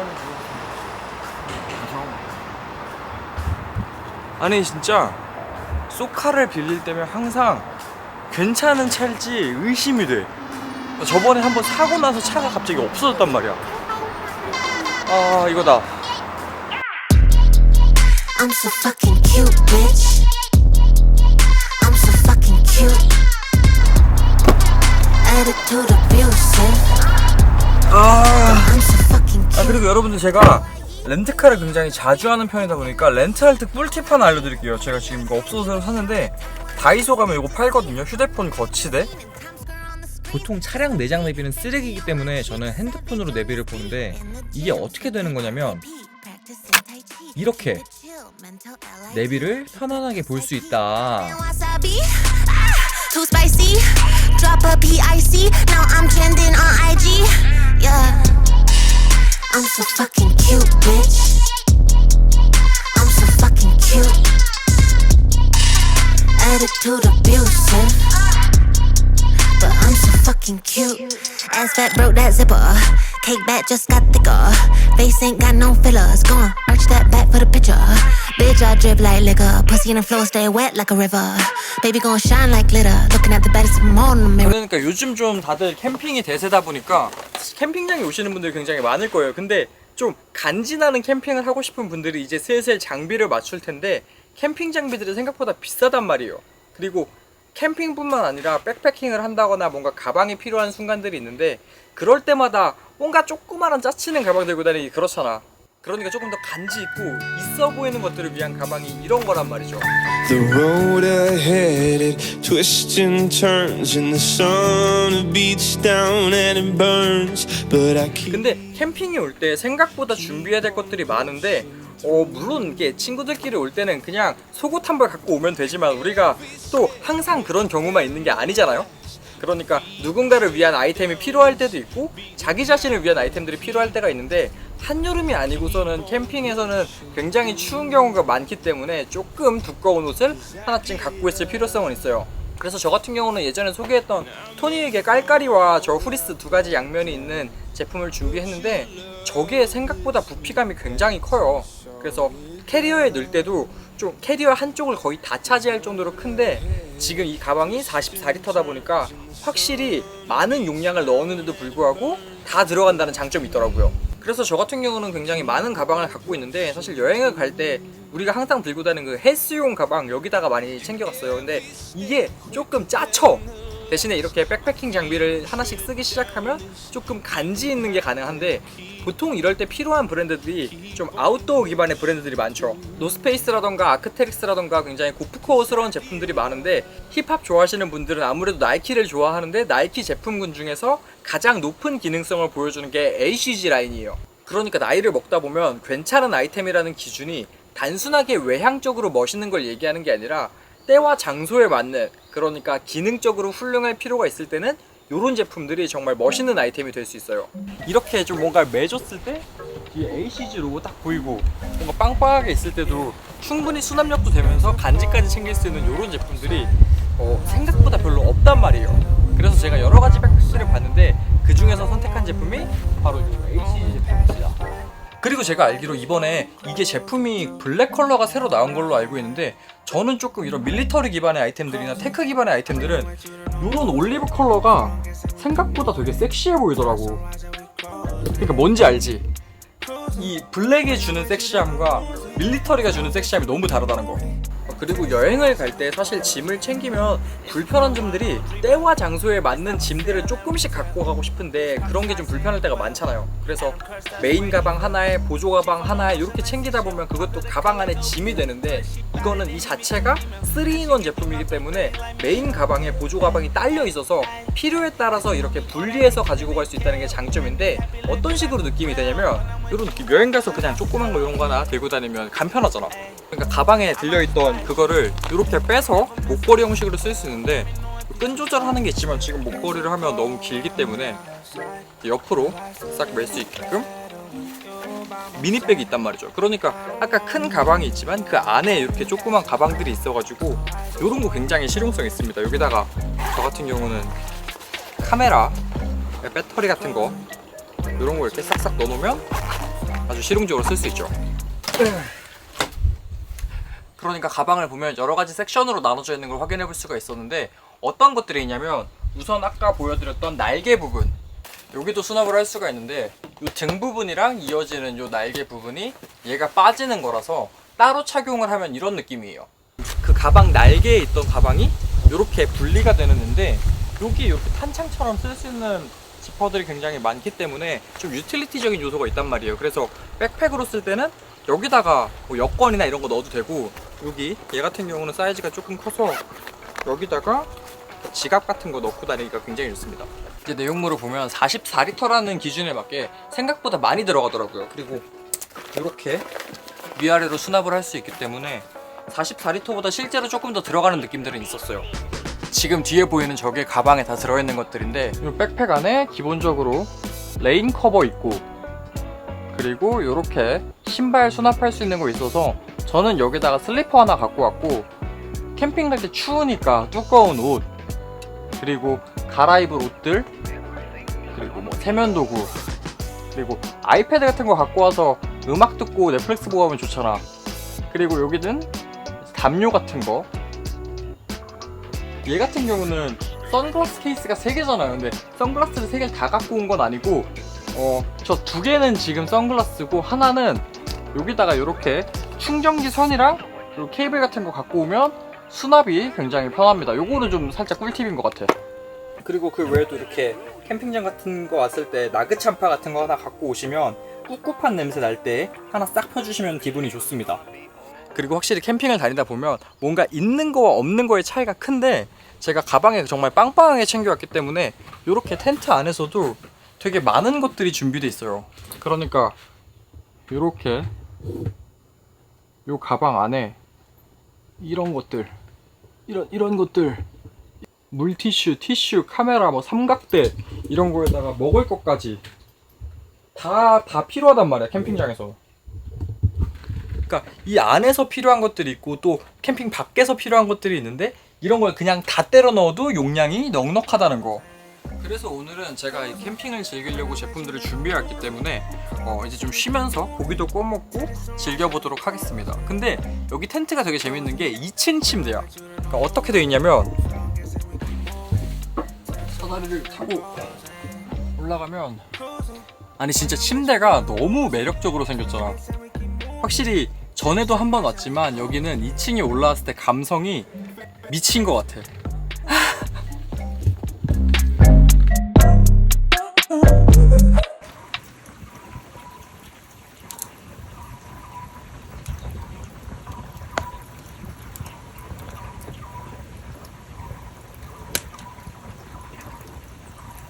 중. 아니 진짜 쏘카를 빌릴 때면 항상 괜찮은 차일지 의심이 돼. 저번에 한번 사고 나서 차가 갑자기 없어졌단 말이야. 아 이거다. I'm so fucking cute, bitch. I'm so fucking cute. Attitude abusive. 아. 아. 그리고 여러분들 제가 렌트카를 굉장히 자주 하는 편이다 보니까 렌트할 때 꿀팁 하나 알려드릴게요 제가 지금 이거 없어서 샀는데 다이소 가면 이거 팔거든요 휴대폰 거치대 보통 차량 내장 내비는 쓰레기이기 때문에 저는 핸드폰으로 내비를 보는데 이게 어떻게 되는 거냐면 이렇게 내비를 편안하게 볼 수 있다 Wasabi, ah, too spicy. Drop a PIC. Now I'm trending on IG. I'm so fucking cute, bitch. I'm so fucking cute. Attitude abusive. But I'm so fucking cute. Ass fat broke that zipper. Cake back just got thicker. Face ain't got no fillers. Go on, arch that back for the picture. Bitch, I drip like liquor. Pussy in the floor, stay wet like a river. Baby gon' shine like glitter. Looking at the baddest all in the mirror. 그러니까 요즘 좀 다들 캠핑이 대세다 보니까 캠핑장에 오시는 분들이 굉장히 많을 거예요. 근데 좀 간지나는 캠핑을 하고 싶은 분들이 이제 슬슬 장비를 맞출 텐데 캠핑 장비들이 생각보다 비싸단 말이에요. 그리고 캠핑뿐만 아니라 백패킹을 한다거나 뭔가 가방이 필요한 순간들이 있는데 그럴 때마다 뭔가 조그마한 짜치는 가방 들고 다니기 그렇잖아. 그러니까 조금 더 간지 있고 있어 보이는 것들을 위한 가방이 이런 거란 말이죠. The road ahead it twists and turns, and the sun beats down and it burns. But I keep 근데 캠핑에 올 때 생각보다 준비해야 될 것들이 많은데 어 물론 이게 친구들끼리 올 때는 그냥 속옷 한 벌 갖고 오면 되지만 우리가 또 항상 그런 경우만 있는 게 아니잖아요. 그러니까 누군가를 위한 아이템이 필요할 때도 있고 자기 자신을 위한 아이템들이 필요할 때가 있는데 한여름이 아니고서는 캠핑에서는 굉장히 추운 경우가 많기 때문에 조금 두꺼운 옷을 하나쯤 갖고 있을 필요성은 있어요. 그래서 저 같은 경우는 예전에 소개했던 토니에게 깔깔이와 저 후리스 두 가지 양면이 있는 제품을 준비했는데 저게 생각보다 부피감이 굉장히 커요. 그래서 캐리어에 넣을 때도 좀 캐리어 한쪽을 거의 다 차지할 정도로 큰데 지금 이 가방이 44리터다 보니까 확실히 많은 용량을 넣었는데도 불구하고 다 들어간다는 장점이 있더라고요. 그래서 저 같은 경우는 굉장히 많은 가방을 갖고 있는데 사실 여행을 갈 때 우리가 항상 들고 다니는 그 헬스용 가방 여기다가 많이 챙겨갔어요. 근데 이게 조금 짜쳐. 대신에 이렇게 백패킹 장비를 하나씩 쓰기 시작하면 조금 간지 있는 게 가능한데 보통 이럴 때 필요한 브랜드들이 좀 아웃도어 기반의 브랜드들이 많죠. 노스페이스라던가 아크테릭스라던가 굉장히 고프코스러운 제품들이 많은데 힙합 좋아하시는 분들은 아무래도 나이키를 좋아하는데 나이키 제품군 중에서 가장 높은 기능성을 보여주는 게 ACG 라인이에요. 그러니까 나이를 먹다 보면 괜찮은 아이템이라는 기준이 단순하게 외향적으로 멋있는 걸 얘기하는 게 아니라 때와 장소에 맞는 그러니까 기능적으로 훌륭할 필요가 있을 때는 이런 제품들이 정말 멋있는 아이템이 될 수 있어요. 이렇게 좀 뭔가 매줬을 때 뒤에 ACG 로고 딱 보이고 뭔가 빵빵하게 있을 때도 충분히 수납력도 되면서 간지까지 챙길 수 있는 이런 제품들이 어, 생각보다 별로 없단 말이에요. 그래서 제가 여러 가지 백패스를 봤는데 그 중에서 선택한 제품이 바로 이 ACG 제품입니다. 그리고 제가 알기로 이번에 이게 제품이 블랙 컬러가 새로 나온 걸로 알고 있는데 저는 조금 이런 밀리터리 기반의 아이템들이나 테크 기반의 아이템들은 이런 올리브 컬러가 생각보다 되게 섹시해 보이더라고. 그러니까 뭔지 알지? 이 블랙이 주는 섹시함과 밀리터리가 주는 섹시함이 너무 다르다는 거. 그리고 여행을 갈 때 사실 짐을 챙기면 불편한 점들이 때와 장소에 맞는 짐들을 조금씩 갖고 가고 싶은데 그런 게 좀 불편할 때가 많잖아요. 그래서 메인 가방 하나에 보조 가방 하나에 이렇게 챙기다 보면 그것도 가방 안에 짐이 되는데 이거는 이 자체가 3인원 제품이기 때문에 메인 가방에 보조 가방이 딸려 있어서 필요에 따라서 이렇게 분리해서 가지고 갈 수 있다는 게 장점인데 어떤 식으로 느낌이 되냐면 이런 느낌 여행 가서 그냥 조그만 거 이런 거 하나 들고 다니면 간편하잖아. 그러니까 가방에 들려있던 그거를 이렇게 빼서 목걸이 형식으로 쓸 수 있는데 끈 조절하는 게 있지만 지금 목걸이를 하면 너무 길기 때문에 옆으로 싹 멜 수 있게끔 미니백이 있단 말이죠. 그러니까 아까 큰 가방이 있지만 그 안에 이렇게 조그만 가방들이 있어가지고 이런 거 굉장히 실용성 있습니다. 여기다가 저 같은 경우는 카메라, 배터리 같은 거 이런 거 이렇게 싹싹 넣어놓으면 아주 실용적으로 쓸 수 있죠. 그러니까 가방을 보면 여러 가지 섹션으로 나눠져 있는 걸 확인해 볼 수가 있었는데 어떤 것들이 있냐면 우선 아까 보여드렸던 날개 부분 여기도 수납을 할 수가 있는데 이 등 부분이랑 이어지는 이 날개 부분이 얘가 빠지는 거라서 따로 착용을 하면 이런 느낌이에요. 그 가방 날개에 있던 가방이 이렇게 분리가 되는데 여기 이렇게 탄창처럼 쓸 수 있는 지퍼들이 굉장히 많기 때문에 좀 유틸리티적인 요소가 있단 말이에요. 그래서 백팩으로 쓸 때는 여기다가 뭐 여권이나 이런 거 넣어도 되고 여기 얘 같은 경우는 사이즈가 조금 커서 여기다가 지갑 같은 거 넣고 다니기가 굉장히 좋습니다. 이제 내용물을 보면 44리터라는 기준에 맞게 생각보다 많이 들어가더라고요. 그리고 이렇게 위아래로 수납을 할 수 있기 때문에 44리터보다 실제로 조금 더 들어가는 느낌들은 있었어요. 지금 뒤에 보이는 저게 가방에 다 들어있는 것들인데 이 백팩 안에 기본적으로 레인 커버 있고 그리고 이렇게 신발 수납할 수 있는 거 있어서 저는 여기다가 슬리퍼 하나 갖고 왔고 캠핑 갈 때 추우니까 두꺼운 옷 그리고 갈아입을 옷들 그리고 뭐 세면도구 그리고 아이패드 같은 거 갖고 와서 음악 듣고 넷플릭스 보고 하면 좋잖아. 그리고 여기는 담요 같은 거. 얘 같은 경우는 선글라스 케이스가 3개잖아요. 근데 선글라스를 3개를 다 갖고 온 건 아니고 어, 저 두 개는 지금 선글라스고 하나는 여기다가 이렇게 충전기 선이랑 그리고 케이블 같은 거 갖고 오면 수납이 굉장히 편합니다. 요거는 좀 살짝 꿀팁인 것 같아. 그리고 그 외에도 이렇게 캠핑장 같은 거 왔을 때 나그 참파 같은 거 하나 갖고 오시면 꿉꿉한 냄새 날 때 하나 싹 펴주시면 기분이 좋습니다. 그리고 확실히 캠핑을 다니다 보면 뭔가 있는 거와 없는 거의 차이가 큰데 제가 가방에 정말 빵빵하게 챙겨왔기 때문에 이렇게 텐트 안에서도 되게 많은 것들이 준비돼 있어요. 그러니까 이렇게 요 가방 안에 이런 것들 이런 이런 것들 물티슈, 티슈, 카메라, 뭐 삼각대 이런 거에다가 먹을 것까지 다 다 필요하단 말이야 캠핑장에서. 그러니까 이 안에서 필요한 것들이 있고 또 캠핑 밖에서 필요한 것들이 있는데 이런 걸 그냥 다 때려 넣어도 용량이 넉넉하다는 거. 그래서 오늘은 제가 이 캠핑을 즐기려고 제품들을 준비해왔기 때문에 어 이제 좀 쉬면서 고기도 구워 먹고 즐겨보도록 하겠습니다. 근데 여기 텐트가 되게 재밌는 게 2층 침대야. 그러니까 어떻게 되어 있냐면 사다리를 타고 올라가면 아니 진짜 침대가 너무 매력적으로 생겼잖아. 확실히 전에도 한 번 왔지만 여기는 2층에 올라왔을 때 감성이 미친 것 같아.